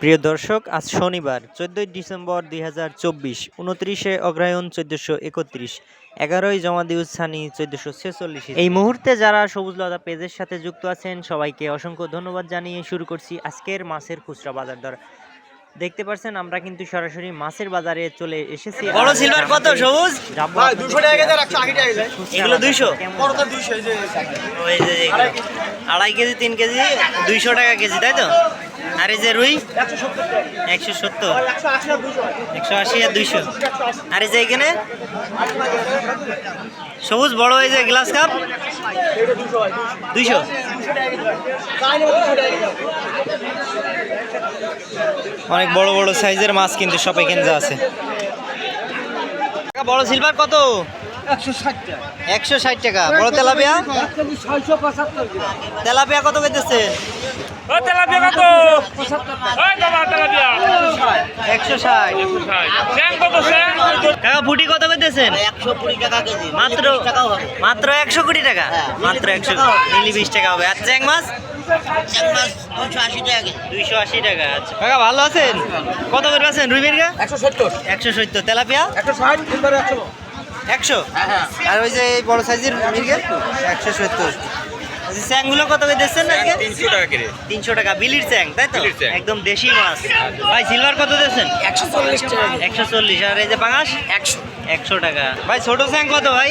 প্রিয় দর্শক, আজ শনিবার, চোদ্দই ডিসেম্বর দুই হাজার চব্বিশ, উনত্রিশে অগ্রায়ণ চোদ্দোশো একত্রিশ, এগারোই জমাদিউস সানি চোদ্দোশো ছেচল্লিশ এই মুহূর্তে যারা সবুজ লতা পেজের সাথে যুক্ত আছেন, সবাইকে অসংখ্য ধন্যবাদ জানিয়ে শুরু করছি আজকের মাছের খুচরা বাজার দর। দেখতে পাচ্ছেন আমরা কিন্তু সরাসরি মাছের বাজারে চলে এসেছি। বড় সিলভার কত সবুজ? ভাই, 200 টাকা কেজি, 180 টাকা। এগুলো বাজার 200? কেমন? বড়টা 200 এই যে ওই যে। আড়াই কেজি। তিন কেজি দুইশো টাকা কেজি তাই তো? আর এই যে রুই? 170 টাকা। একশো সত্তর। 180 আর 200 একশো আশি আর দুইশো। আর এই যে এখানে? সবুজ বড় এই যে গ্লাস কাপ? এটা 200 হয় দুইশো। 200 টাকা কেজি ভাই তাই নেব 200 টাকা কেজি অনেক বড় বড় সাইজের মাছ কিন্তু সব এখানে যা আছে। বড় সিলভার কত? একশো ষাট টাকা। বড় তেলাপিয়া? তেলাপিয়া কত তেলাপিয়া একশো ষাট। কাকা ফুটি কত কেজি মাত্র মাত্র একশো কোটি টাকা? মাত্র একশো মিলি বিশ টাকা হবে। আর চ্যাং মাছ? দুশো আশি টাকা কেজি। দুইশো আশি টাকা আচ্ছা। কাকা ভালো আছেন? কত করে আছেন রুই মির্গা একশো সত্তর। একশো সত্তর। তেলাপিয়া? একশো ষাট একশো। একশো? আর ওই যে এই বড় সাইজের মির্গা? একশো সত্তর। স্যাংগুলো কত করে দিচ্ছেন আজকে তিনশো টাকা করে তিনশো টাকা বিলির চ্যাং তাই তো? একদম দেশি মাছ। ভাই সিলভার কত দিচ্ছেন? একশো চল্লিশ টাকা একশো চল্লিশ আর এই যে পাঙাশ একশো। একশো টাকা। ভাই ছোট স্যাং কত ভাই?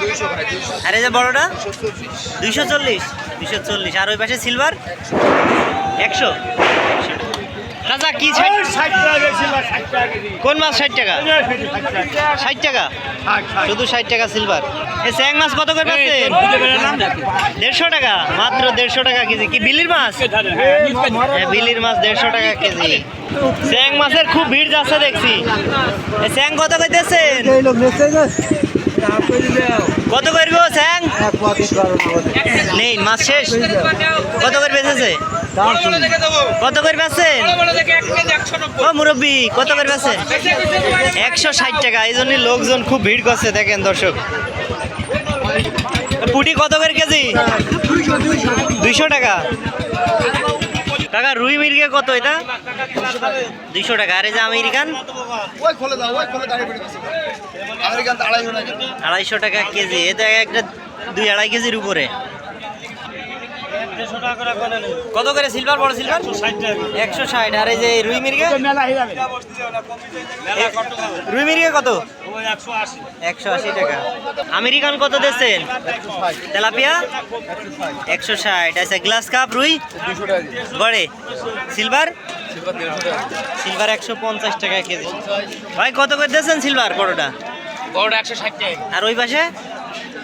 দুইশো আর এই যে বড়টা? দুইশো চল্লিশ। দুইশো চল্লিশ আর ওই পাশে সিলভার একশো। চাচা কি ষাট? ষাট টাকা কেজি ষাট টাকা কোন মাছ ষাট টাকা? ষাট টাকা। শুধু ষাট টাকা সিলভার এই স্যাং মাছ কত করে পাচ্ছেন দেড়শো টাকা মাত্র দেড়শো টাকা কেজি। কি বিলির মাছ? হ্যাঁ, বিলির মাছ দেড়শো টাকা কেজি। স্যাং মাছের খুব ভিড় যাচ্ছে দেখছি। স্যাং কত করতেছেন কত করব নেই মাছ শেষ। কত করে বেঁচেছে? কত করে বেচছেন ও মুরব্বী, কত করে বেচছেন একশো ষাট টাকা। এই জন্য লোকজন খুব ভিড় করছে, দেখেন দর্শক। পুটি কত করে কেজি? দুইশো টাকা। কাকা রুই মির্গে কত এটা? দুইশো টাকা। আর এই যে আমেরিকান? আড়াইশো টাকা কেজি। এটা একটা দুই আড়াই কেজির উপরে। কত করে সিলভার বড় সিলভার একশো ষাট আর এই যে রুই মির্গে? রুই মির্গে কত? একশো আশি। টাকা। আমেরিকান কত দিচ্ছেন? তেলাপিয়া? একশো ষাট। আচ্ছা গ্লাস কাপ রুই? বড়ে সিলভার? সিলভার সিলভার একশো পঞ্চাশ টাকা কেজি। ভাই কত করে দিয়েছেন সিলভার বড়টা? বড়টা একশো ষাট টাকা। আর ওই পাশে?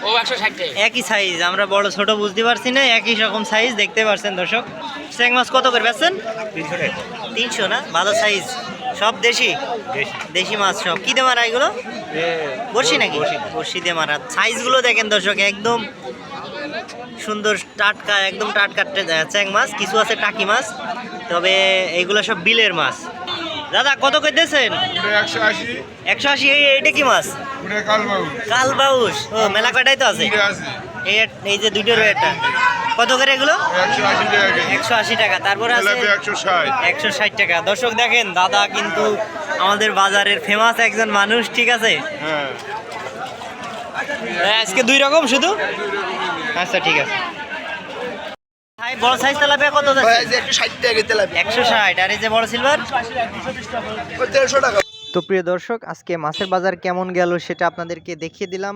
ও একশো ষাট টাকা একই সাইজ আমরা বড় ছোট বুঝতে পারছি না একই রকম সাইজ দেখতে পারছেন দর্শক। স্যাং মাছ কত করে বেচছেন? তিনশো টাকা। তিনশো না? ভালো সাইজ সব দেশি? দেশি। মাছ সব। কি দিয়ে মারা এগুলো? বড়শি নাকি? বড়শি। দিয়ে মারা। সাইজগুলো দেখেন দর্শক একদম সুন্দর টাটকা একদম টাটকা চ্যাং মাছ। কিছু আছে টাকি মাছ তবে এগুলো সব বিলের মাছ। দাদা কত করে দিয়েছেন? একশো আশি। একশো এইটা কি মাছ? ওটা কালবাবু কাল বাউস ও মেলা কটাই তো আছে? এই যে দুটো রয়েটা কত করে এগুলো? একশো আশি টাকা তারপরে আছে একশো ষাট। একশো ষাট টাকা। দর্শক দেখেন দাদা কিন্তু আমাদের বাজারের ফেমাস একজন মানুষ ঠিক আছে? হ্যাঁ। আজকে দুই রকম শুধু? আচ্ছা ঠিক আছে। ভাই বড় সাইজ তেলাপিয়া কত যাচ্ছে? একশো ষাট টাকা তেলাপিয়া। একশো ষাট আর এই যে বড় সিলভার দেড়শো টাকা। তো প্রিয় দর্শক আজকে মাছের বাজার কেমন গেল সেটা আপনাদেরকে দেখিয়ে দিলাম।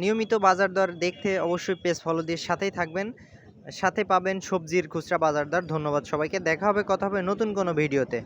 নিয়মিত বাজার দর দেখতে অবশ্যই পেজ ফলো দিয়ে সাথেই থাকবেন। সাথে পাবেন সবজির খুচরা বাজার দর। ধন্যবাদ সবাইকে। দেখা হবে কথা হবে নতুন কোনো ভিডিওতে